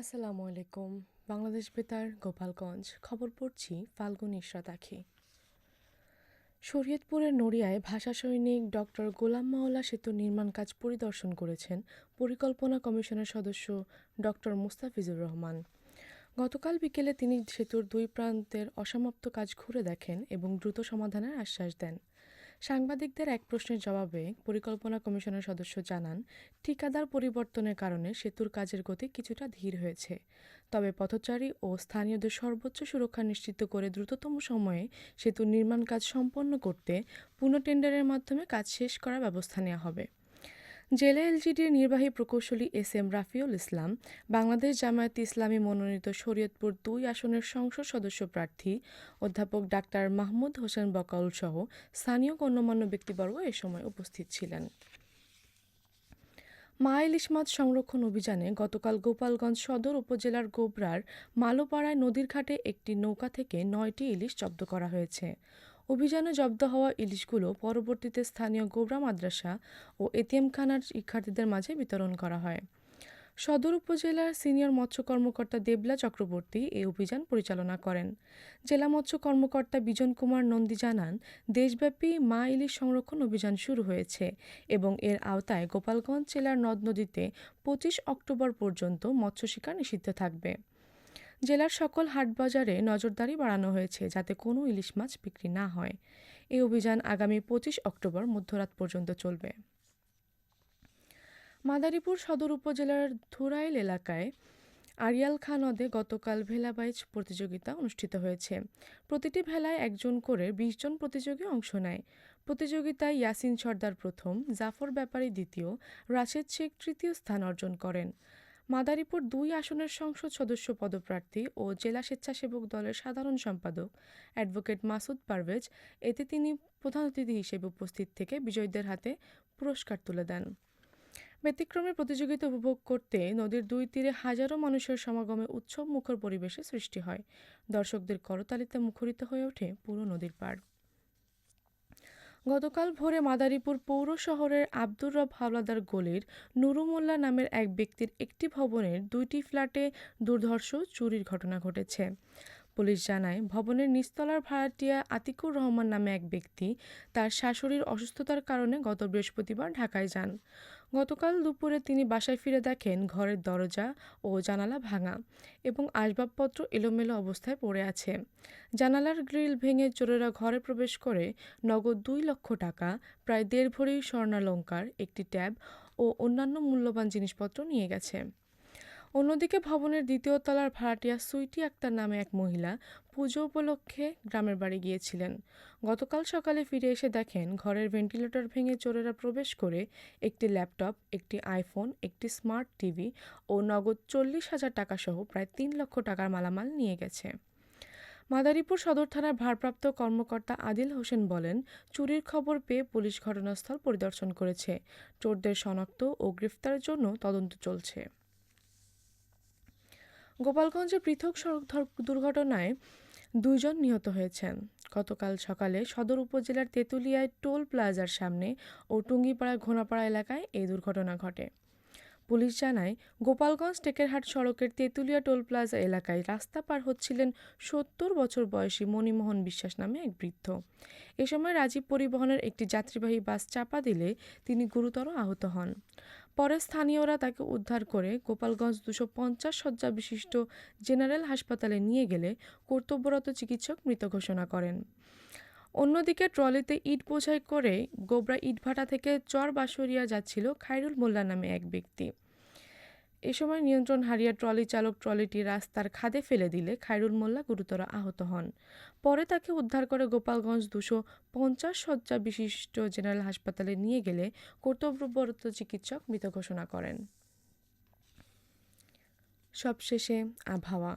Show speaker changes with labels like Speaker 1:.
Speaker 1: আসসালামু আলাইকুম। বাংলাদেশ বেতার, গোপালগঞ্জ। খবর পড়ছি ফাল্গুন ইশরাত আখি। শরীয়তপুরের নড়িয়ায় ভাষা সৈনিক ডক্টর গোলাম মাওলা সেতু নির্মাণ কাজ পরিদর্শন করেছেন পরিকল্পনা কমিশনের সদস্য ডক্টর মুস্তাফিজুর রহমান। গতকাল বিকেলে তিনি সেতুর দুই প্রান্তের অসমাপ্ত কাজ ঘুরে দেখেন এবং দ্রুত সমাধানের আশ্বাস দেন। সাংবাদিকদের এক প্রশ্নের জবাবে পরিকল্পনা কমিশনের সদস্য জানান, ঠিকাদার পরিবর্তনের কারণে সেতুর কাজের গতি কিছুটা ধীর হয়েছে। তবে পথচারী ও স্থানীয়দের সর্বোচ্চ সুরক্ষা নিশ্চিত করে দ্রুততম সময়ে সেতুর নির্মাণ কাজ সম্পন্ন করতে পুনঃ টেন্ডারের মাধ্যমে কাজ শেষ করার ব্যবস্থা নেওয়া হবে। জেলা এলজিডির নির্বাহী প্রকৌশলী এস এম রাফিউল ইসলাম, বাংলাদেশ জামায়াত ইসলামী মনোনীত শরীয়তপুর দুই আসনের সংসদ সদস্য প্রার্থী অধ্যাপক ডাক্তার মাহমুদ হোসেন বকাউল সহ স্থানীয় গণ্যমান্য ব্যক্তিবর্গ এ সময় উপস্থিত ছিলেন। মা ইলিশ মাছ সংরক্ষণ অভিযানে গতকাল গোপালগঞ্জ সদর উপজেলার গোবরার মালোপাড়ায় নদীর ঘাটে একটি নৌকা থেকে নয়টি ইলিশ জব্দ করা হয়েছে। অভিযানে জব্দ হওয়া ইলিশগুলো পরবর্তীতে স্থানীয় গোবরা মাদ্রাসা ও এতিএমখানার শিক্ষার্থীদের মাঝে বিতরণ করা হয়। সদর উপজেলার সিনিয়র মৎস্য কর্মকর্তা দেবলা চক্রবর্তী এই অভিযান পরিচালনা করেন। জেলা মৎস্য কর্মকর্তা বিজন কুমার নন্দী জানান, দেশব্যাপী মা ইলিশ সংরক্ষণ অভিযান শুরু হয়েছে এবং এর আওতায় গোপালগঞ্জ জেলার নদ নদীতে পঁচিশ অক্টোবর পর্যন্ত মৎস্য শিকার নিষিদ্ধ থাকবে। জেলার সকল হাটবাজারে নজরদারি বাড়ানো হয়েছে যাতে কোনো ইলিশ মাছ বিক্রি না হয়। এই অভিযান আগামী পঁচিশ অক্টোবর মধ্যরাত পর্যন্ত চলবে। মাদারীপুর সদর উপজেলার ধুরাইল এলাকায় আরিয়াল খা নদে গতকাল ভেলাবাইচ প্রতিযোগিতা অনুষ্ঠিত হয়েছে। প্রতিটি ভেলায় একজন করে বিশ জন প্রতিযোগী অংশ নেয়। প্রতিযোগিতায় ইয়াসিন সর্দার প্রথম, জাফর ব্যাপারী দ্বিতীয়, রাশেদ শেখ তৃতীয় স্থান অর্জন করেন। মাদারীপুর দুই আসনের সংসদ সদস্য পদপ্রার্থী ও জেলা স্বেচ্ছাসেবক দলের সাধারণ সম্পাদক অ্যাডভোকেট মাসুদ পারভেজ, এতে তিনি প্রধান অতিথি হিসেবে উপস্থিত থেকে বিজয়ীদের হাতে পুরস্কার তুলে দেন। ব্যতিক্রমী প্রতিযোগিতা উপভোগ করতে নদীর দুই তীরে হাজারো মানুষের সমাগমে উৎসব মুখর পরিবেশে সৃষ্টি হয়। দর্শকদের করতালিতে মুখরিত হয়ে ওঠে পুরো নদীর পাড়। গতকাল ভোরে মাদারীপুর পৌর শহরের আব্দুর রব হাওলাদার গলির নুরুমোল্লা নামের এক ব্যক্তির একটি ভবনের দুইটি ফ্ল্যাটে দুর্ধর্ষ চুরির ঘটনা ঘটেছে। পুলিশ জানায়, ভবনের নিচতলার ভাড়াটিয়া আতিকুর রহমান নামে এক ব্যক্তি তার শাশুড়ির অসুস্থতার কারণে গত বৃহস্পতিবার ঢাকায় যান। গতকাল দুপুরে তিনি বাসায় ফিরে দেখেন ঘরের দরজা ও জানালা ভাঙা এবং আসবাবপত্র এলোমেলো অবস্থায় পড়ে আছে। জানালার গ্রিল ভেঙে চোরেরা ঘরে প্রবেশ করে নগদ দুই লক্ষ টাকা, প্রায় দেড় ভরি স্বর্ণালঙ্কার, একটি ট্যাব ও অন্যান্য মূল্যবান জিনিসপত্র নিয়ে গেছে। অন্যদিকে ভবনের দ্বিতীয় তলার ভাড়াটিয়া সুইটি আক্তার নামে এক মহিলা পুজো উপলক্ষে গ্রামের বাড়ি গিয়েছিলেন। গতকাল সকালে ফিরে এসে দেখেন ঘরের ভেন্টিলেটর ভেঙে চোরেরা প্রবেশ করে একটি ল্যাপটপ, একটি আইফোন, একটি স্মার্ট টিভি ও নগদ চল্লিশ হাজার টাকা সহ প্রায় তিন লক্ষ টাকার মালামাল নিয়ে গেছে। মাদারীপুর সদর থানার ভারপ্রাপ্ত কর্মকর্তা আদিল হোসেন বলেন, চুরির খবর পেয়ে পুলিশ ঘটনাস্থল পরিদর্শন করেছে। চোরদের শনাক্ত ও গ্রেফতারের জন্য তদন্ত চলছে। গোপালগঞ্জে পৃথক সড়ক দুর্ঘটনায় দুইজন নিহত হয়েছেন। গতকাল সকালে সদর উপজেলার তেঁতুলিয়ায় টোল প্লাজার সামনে ও টুঙ্গিপাড়া ঘোনাপাড়া এলাকায় এই দুর্ঘটনা ঘটে। পুলিশ জানায়, গোপালগঞ্জ টেকেরহাট সড়কের তেঁতুলিয়া টোল প্লাজা এলাকায় রাস্তা পার হচ্ছিলেন সত্তর বছর বয়সী মণিমোহন বিশ্বাস নামে এক বৃদ্ধ। এ সময় রাজীব পরিবহনের একটি যাত্রীবাহী বাস চাপা দিলে তিনি গুরুতর আহত হন। পরে স্থানীয়রা তাকে উদ্ধার করে গোপালগঞ্জ দুশো পঞ্চাশ শয্যা বিশিষ্ট জেনারেল হাসপাতালে নিয়ে গেলে কর্তব্যরত চিকিৎসক মৃত ঘোষণা করেন। অন্যদিকে ট্রলিতে ইট বোঝাই করে গোবরা ইটভাটা থেকে চর বাসরিয়া যাচ্ছিল খায়রুল মোল্লা নামে এক ব্যক্তি। এ সময় নিয়ন্ত্রণ হারিয়ে ট্রলি চালক ট্রলিটি রাস্তার খাদে ফেলে দিলে খায়রুল মোল্লা গুরুতর আহত হন। পরে তাকে উদ্ধার করে গোপালগঞ্জ দুশো পঞ্চাশ শয্যা বিশিষ্ট জেনারেল হাসপাতালে নিয়ে গেলে কর্তব্যরত চিকিৎসক মৃত ঘোষণা করেন। সবশেষে আবহাওয়া।